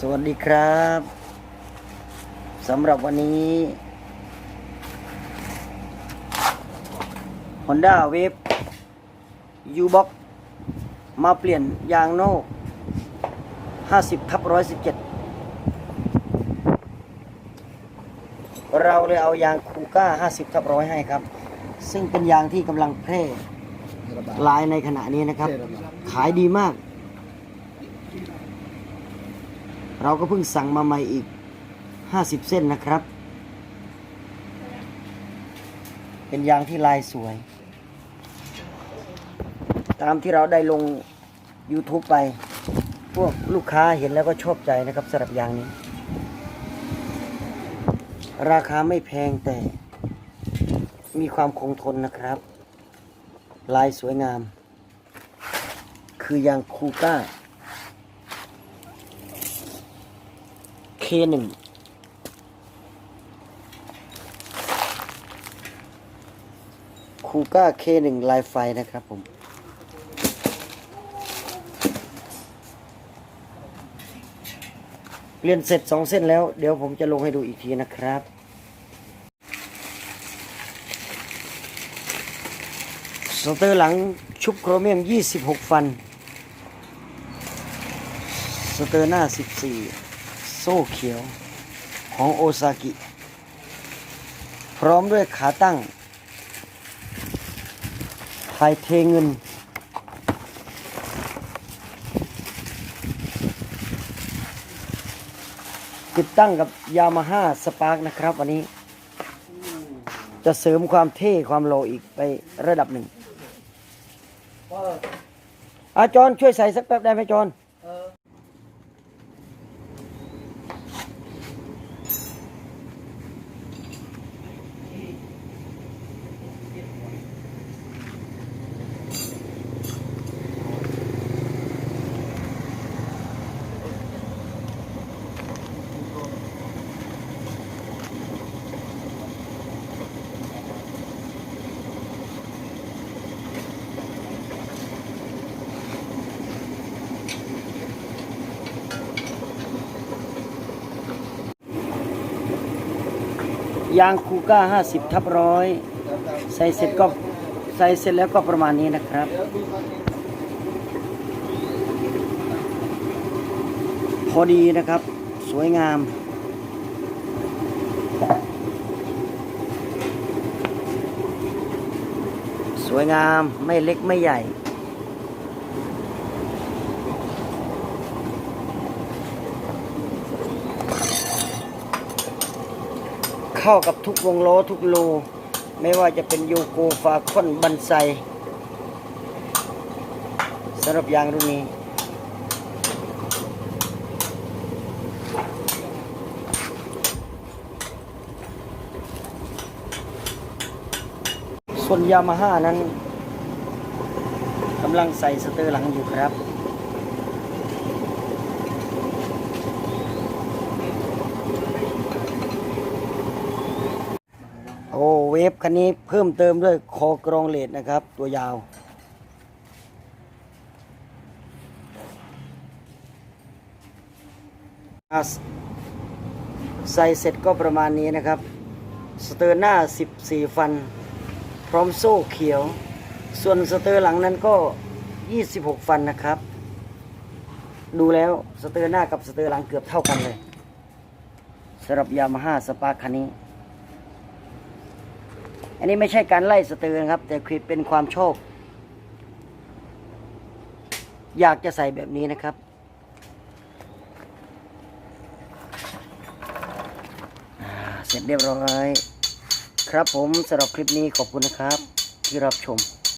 สวัสดีครับสำหรับวันนี้ Honda Wave U-Box มาเปลี่ยนยางโน่50ทับ117 เราเลยเอายางคูก้า 50ทับร้อยให้ครับ ซึ่งเป็นยางที่กำลังแพร่หลายในขณะนี้นะครับ ขายดีมาก เราก็เพิ่งสั่งมาใหม่อีก 50 เส้นนะครับ เป็นยางที่ลายสวย ตามที่เราได้ลง YouTube ไป พวกลูกค้าเห็นแล้วก็ชอบใจนะครับสำหรับยางนี้ ราคาไม่แพงแต่มีความคงทนนะครับ ลายสวยงาม คือยางคูก้า K1 คูก้า K1 ลายไฟนะครับผมเปลี่ยนเสร็จสองเส้นแล้ว เดี๋ยวผมจะลงให้ดูอีกทีนะครับสเตอร์หลังชุบโครเมียม 26 ฟัน สเตอร์หน้า 14 ซ่เขียวของโอซากิ พร้อมด้วยขาตั้งไทยเทเงิน ติดตั้งกับยามาฮ่าสปาร์กนะครับวันนี้ จะเสริมความเท่ความโลอีกไประดับหนึ่งอาจอนช่วยใส่สักแป๊บได้ไหมจอน ยางคูก้า 50 ทับร้อยใส่เสร็จก็ใส่เสร็จแล้วก็ประมาณนี้นะครับ พอดีนะครับ สวยงามสวยงามไม่เล็กไม่ใหญ่ เข้ากับทุกวงล้อทุกโล ไม่ว่าจะเป็นโยโกฟาคอนบันไซสำหรับยางรุ่นนี้ส่วนยามาฮ่านั้นกำลังใส่สเตอร์หลังอยู่ครับ โอ้เวฟคันนี้เพิ่มเติมด้วยคอกรองเลดนะครับ ตัวยาว ใส่เสร็จก็ประมาณนี้นะครับ สเตอร์หน้า 14 ฟัน พร้อมโซ่เขียว ส่วนสเตอร์หลังนั้นก็ 26 ฟันนะครับ ดูแล้วสเตอร์หน้ากับสเตอร์หลังเกือบเท่ากันเลยสำหรับยามาฮ่าสปาร์คันนี้ อันนี้ไม่ใช่การไล่สเตอนะครับ แต่คือเป็นความชอบ อยากจะใส่แบบนี้นะครับ เสร็จเรียบร้อย ครับผมสำหรับคลิปนี้ขอบคุณนะครับ ที่รับชม